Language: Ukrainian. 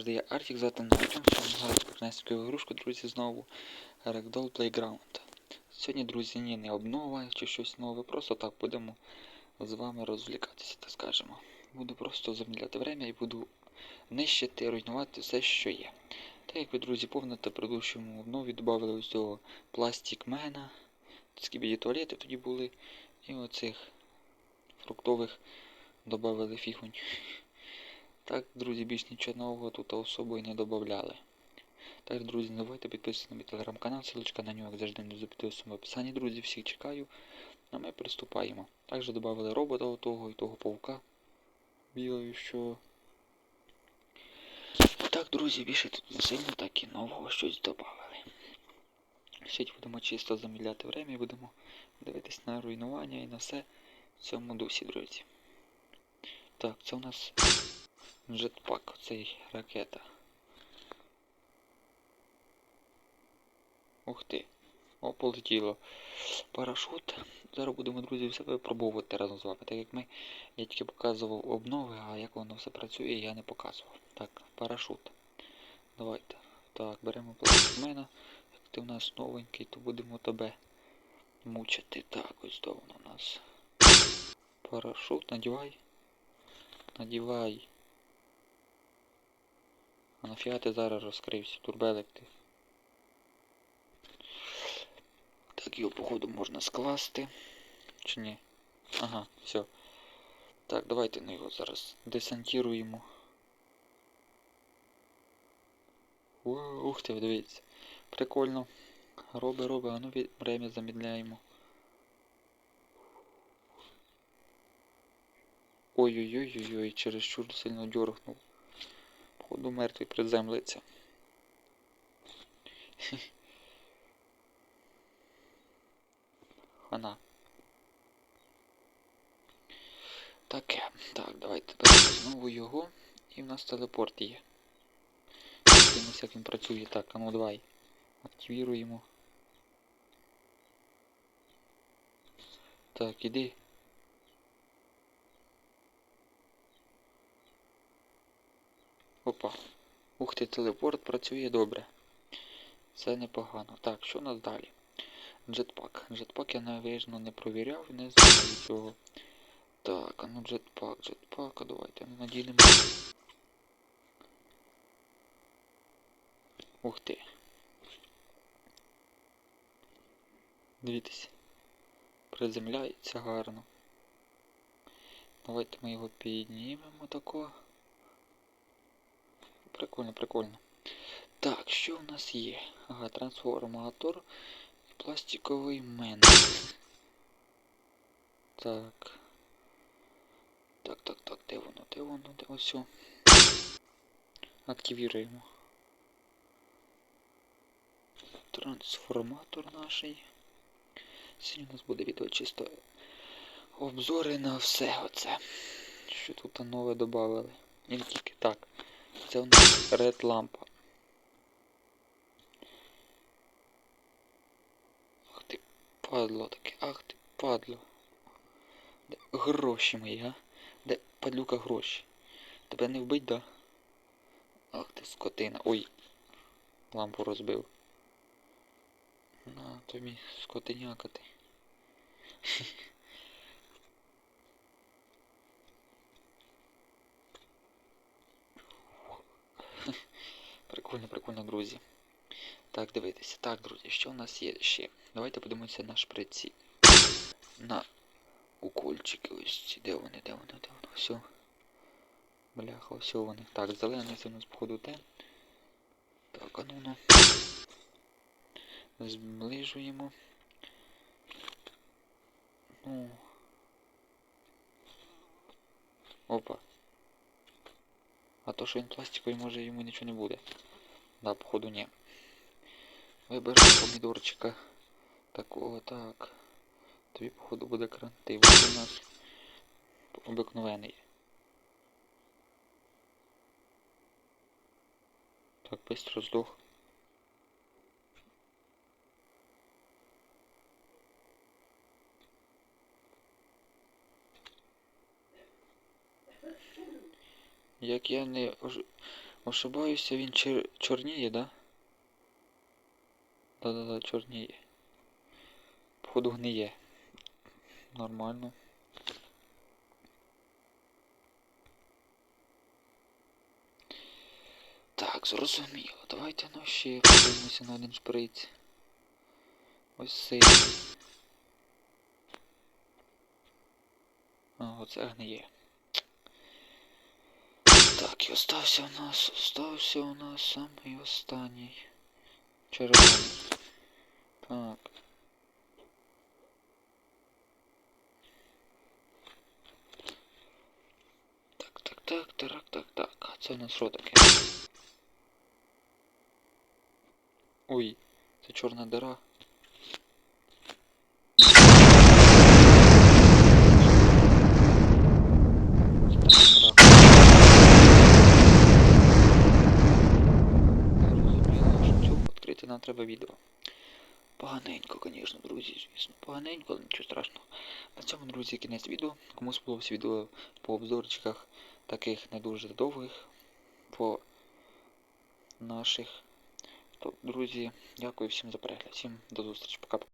Завжди я Артік звати Артем, що грати таку ігрушку, друзі, знову Ragdoll Playground. Сьогодні, друзі, ні, не обнова чи щось нове, просто так будемо з вами розвлікатися, так скажемо. Буду просто замідляти время і буду нищити, руйнувати все, що є. Так як ви, друзі, помните, предыдущому обнові додали ось цього пластикмена, скібіді туалети тоді були, і оцих фруктових додали фігунь. Так, друзі, більш нічого нового тут особою не додавали. Так, друзі, не забувайте підписуватися на мій телеграм-канал, ссылочка на нього, як завжди не запитувався в описанні, друзі, всіх чекаю. А ми приступаємо. Також додали робота того і того паука. Білою, що. Так, друзі, більше тут не сильно так і нового щось додали. Сьогодні будемо чисто заміляти время і будемо дивитись на руйнування і на все в цьому дусі, друзі. Так, це у нас джетпак, цей ракета. Ух ти. О, полетіло. Парашут. Зараз будемо, друзі, все випробовувати разом з вами. Так як ми, я тільки показував обнови, а як воно все працює, я не показував. Так, парашут. Давайте. Так, беремо пластмена. Як ти в нас новенький, то будемо тебе мучити. Так, ось то воно у нас. Парашут, надівай. Надівай. А нафіга ти зараз розкрився, турбелик ти. Так, його, походу, можна скласти. Чи ні? Ага, все. Так, давайте ну, його зараз десантируємо. О, ух ти, дивіться. Прикольно. Роби, роби, а ну время замідляємо. Ой-ой-ой-ой-ой, чересчур сильно дьоргнув. Походу мертвий приземлиться. Хана. Таке. Так, давайте знову його. І в нас телепорт є. Дивимося, як він працює. Так, а ну давай. Активіруємо. Так, іди. Опа. Ух ти, телепорт працює добре. Це непогано. Так, що у нас далі? Джетпак. Джетпак я навижно не провіряв, не знаю цього. Так, а ну джетпак, джетпак, а давайте наділимо. Ух ти. Дивіться. Приземляється гарно. Давайте ми його піднімемо тако. Прикольно, прикольно. Так, що в нас є? Ага, трансформатор і пластиковий мен. Так. Так, так, так, де воно, де воно, де ось. Активіруємо. Трансформатор наш. Сьогодні у нас буде відео чисто обзори на все оце. Що тут нове додали. І тільки так. Це у нас ред лампа. Ах ти падло таке, ах ти падло. Де гроші мої, а? Де падлюка гроші? Тебе не вбить, да? Ах ти скотина. Ой. Лампу розбив. На тобі скотиняка ти. Прикольно, прикольно, друзі. Так, дивитися. Так, друзі, що в нас є ще? Давайте подивимося на шприці. На укольчики ось ці. Де вони, де вони, де вони? Все. Бляха, все вони. Так, зелений це у нас походу те. Так, а ну ну. Зближуємо. Ну. Опа. А то, що він пластиковий, може йому нічого не буде. Да, походу ні. Виберемо помідорчика. Такого, так. Тобі, походу, буде карантин. Ось у нас обикновений. Так, быстро здох. Як я не Ошибаюся, він чер... чорніє, да? Да-да-да, чорніє. Походу гниє. Нормально. Так, зрозуміло. Давайте ну ще подивимося на один шприц. Ось цей. А, оце гниє. Так, і остався у нас, остався у нас самий останній. Червоний. Так. Так, так, так, так, так, так. Це у нас що таке? Ой, це чорна дира. Треба відео. Поганенько, звісно, друзі, звісно. Поганенько, але нічого страшного. На цьому, друзі, кінець відео. Кому сподобалось відео по обзорчиках таких не дуже довгих по наших. То, друзі, дякую всім за перегляд. Всім до зустрічі. Пока.